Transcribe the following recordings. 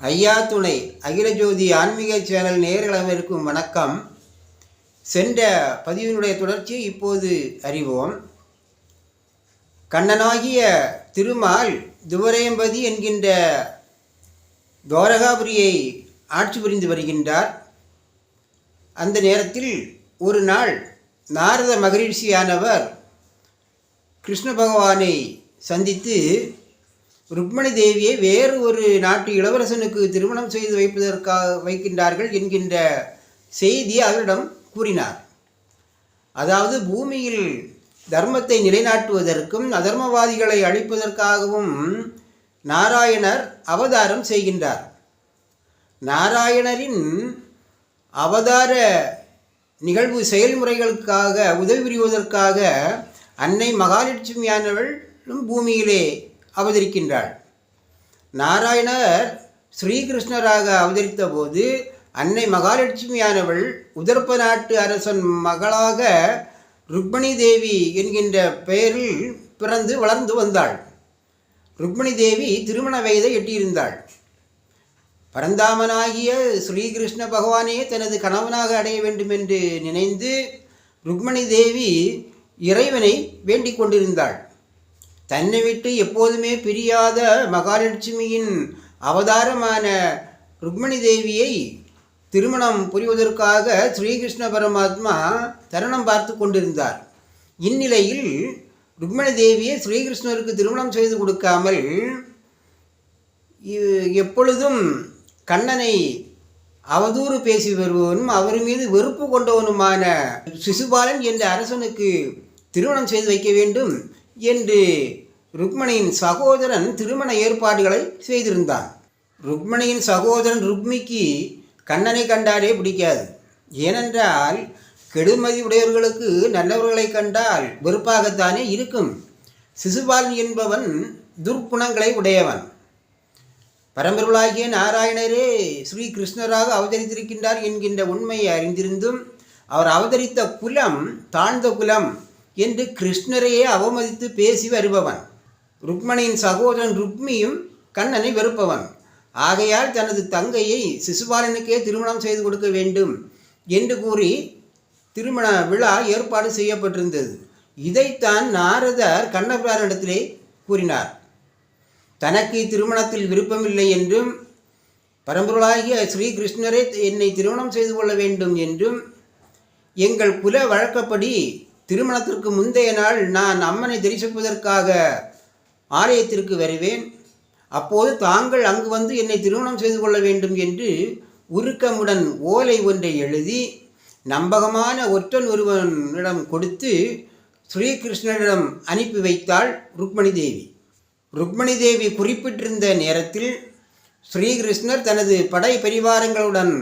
ஐயா துணை அகில ஜோதி ஆன்மீக சேனல் நேர்களவருக்கும் வணக்கம். சென்ற பதிவினுடைய தொடர்ச்சியை இப்போது அறிவோம். கண்ணனாகிய திருமால் துவரேம்பதி என்கின்ற துவாரகாபுரியை ஆட்சி புரிந்து வருகின்றார். அந்த நேரத்தில் ஒரு நாள் நாரத மகரிஷியானவர் கிருஷ்ண பகவானை சந்தித்து ருக்மணி தேவியை வேறு ஒரு நாட்டு இளவரசனுக்கு திருமணம் செய்து வைப்பதற்காக வைக்கின்றார்கள் என்கின்ற செய்தி அவரிடம் கூறினார். அதாவது பூமியில் தர்மத்தை நிலைநாட்டுவதற்கும் அதர்மவாதிகளை அழிப்பதற்காகவும் நாராயணர் அவதாரம் செய்கின்றார். நாராயணரின் அவதார நிகழ்வு செயல்முறைகளுக்காக உதவி புரிவதற்காக அன்னை மகாலட்சுமியானவளும் பூமியிலே அவதரிக்கின்றாள். நாராயணர் ஸ்ரீகிருஷ்ணராக அவதரித்த போது அன்னை மகாலட்சுமியானவள் உதர்ப்ப நாட்டு அரசன் மகளாக ருக்மணி தேவி என்கின்ற பெயரில் பிறந்து வளர்ந்து வந்தாள். ருக்மணி தேவி திருமண வயதை எட்டியிருந்தாள். பரந்தாமனாகிய ஸ்ரீகிருஷ்ண பகவானே தனது கணவனாக அடைய வேண்டும் என்று நினைந்து ருக்மணி தேவி இறைவனை வேண்டிக் கொண்டிருந்தாள். தன்னை விட்டு எப்போதுமே பிரியாத மகாலட்சுமியின் அவதாரமான ருக்மணி தேவியை திருமணம் புரிவதற்காக ஸ்ரீகிருஷ்ண பரமாத்மா தருணம் பார்த்து கொண்டிருந்தார். இந்நிலையில் ருக்மணி தேவியை ஸ்ரீகிருஷ்ணருக்கு திருமணம் செய்து கொடுக்காமல் எப்பொழுதும் கண்ணனை அவதூறு பேசி வருபவனும் அவர் மீது வெறுப்பு கொண்டவனுமான சிசுபாலன் என்ற அரசனுக்கு திருமணம் செய்து வைக்க வேண்டும். என்று ருக்மணியின் சகோதரன் திருமண ஏற்பாடுகளை செய்திருந்தான். ருக்மணியின் சகோதரன் ருக்மிக்கு கண்ணனை கண்டாலே பிடிக்காது. ஏனென்றால் கெடுமதி உடையவர்களுக்கு நல்லவர்களை கண்டால் வெறுப்பாகத்தானே இருக்கும். சிசுபாலன் என்பவன் துர்க்குணங்களை உடையவன். பரம்பொருளாகிய நாராயணரே ஸ்ரீ கிருஷ்ணராக அவதரித்திருக்கின்றார் என்கின்ற உண்மையை அறிந்திருந்தும் அவர் அவதரித்த குலம் தாழ்ந்த குலம் என்று கிருஷ்ணரையே அவமதித்து பேசி வருபவன். ருக்மணியின் சகோதரன் ருக்மியும் கண்ணனை வெறுப்பவன். ஆகையால் தனது தங்கையை சிசுபாலனுக்கே திருமணம் செய்து கொடுக்க வேண்டும் என்று கூறி திருமண விழா ஏற்பாடு செய்யப்பட்டிருந்தது. இதைத்தான் நாரதர் கண்ணபிரானிடத்திலே கூறினார். தனக்கு திருமணத்தில் விருப்பமில்லை என்றும் பரம்பொருளாகிய ஸ்ரீகிருஷ்ணரே என்னை திருமணம் செய்து கொள்ள வேண்டும் என்றும் எங்கள் குல வழக்கப்படி திருமணத்திற்கு முந்தைய நாள் நான் அம்மனை தரிசிப்பதற்காக ஆலயத்திற்கு வருவேன். அப்போது தாங்கள் அங்கு வந்து என்னை திருமணம் செய்து கொள்ள வேண்டும் என்று உருக்கமுடன் ஓலை ஒன்றை எழுதி நம்பகமான ஒற்றன் ஒருவனிடம் கொடுத்து ஸ்ரீகிருஷ்ணனிடம் அனுப்பி வைத்தாள் ருக்மணி தேவி. ருக்மணி தேவி குறிப்பிட்டிருந்த நேரத்தில் ஸ்ரீகிருஷ்ணர் தனது படை பரிவாரங்களுடன்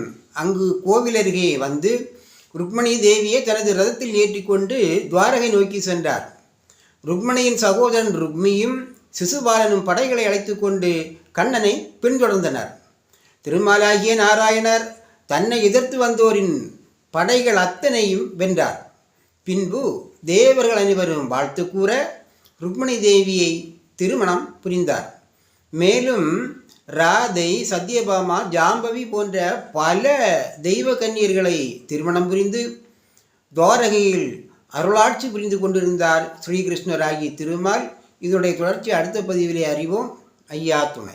அங்கு கோவில் அருகே வந்து ருக்மணி தேவியை தனது ரதத்தில் ஏற்றிக்கொண்டு துவாரகை நோக்கி சென்றார். ருக்மணியின் சகோதரன் ருக்மியும் சிசுபாலனும் படைகளை அழைத்து கொண்டு கண்ணனை பின்தொடர்ந்தனர். திருமாலாகிய நாராயணர் தன்னை எதிர்த்து வந்தோரின் படைகள் அத்தனையும் வென்றார். பின்பு தேவர்கள் அனைவரும் வாழ்த்து கூற ருக்மணி தேவியை திருமணம் புரிந்தார். மேலும் ராதை சத்யபாமா ஜாம்பவி போன்ற பல தெய்வ கன்னியர்களை திருமணம் புரிந்து துவாரகையில் அருளாட்சி புரிந்து கொண்டிருந்தார் ஸ்ரீகிருஷ்ணராகி திருமால். இதனுடைய தொடர்ச்சி அடுத்த பதிவிலே அறிவோம். ஐயா துணை.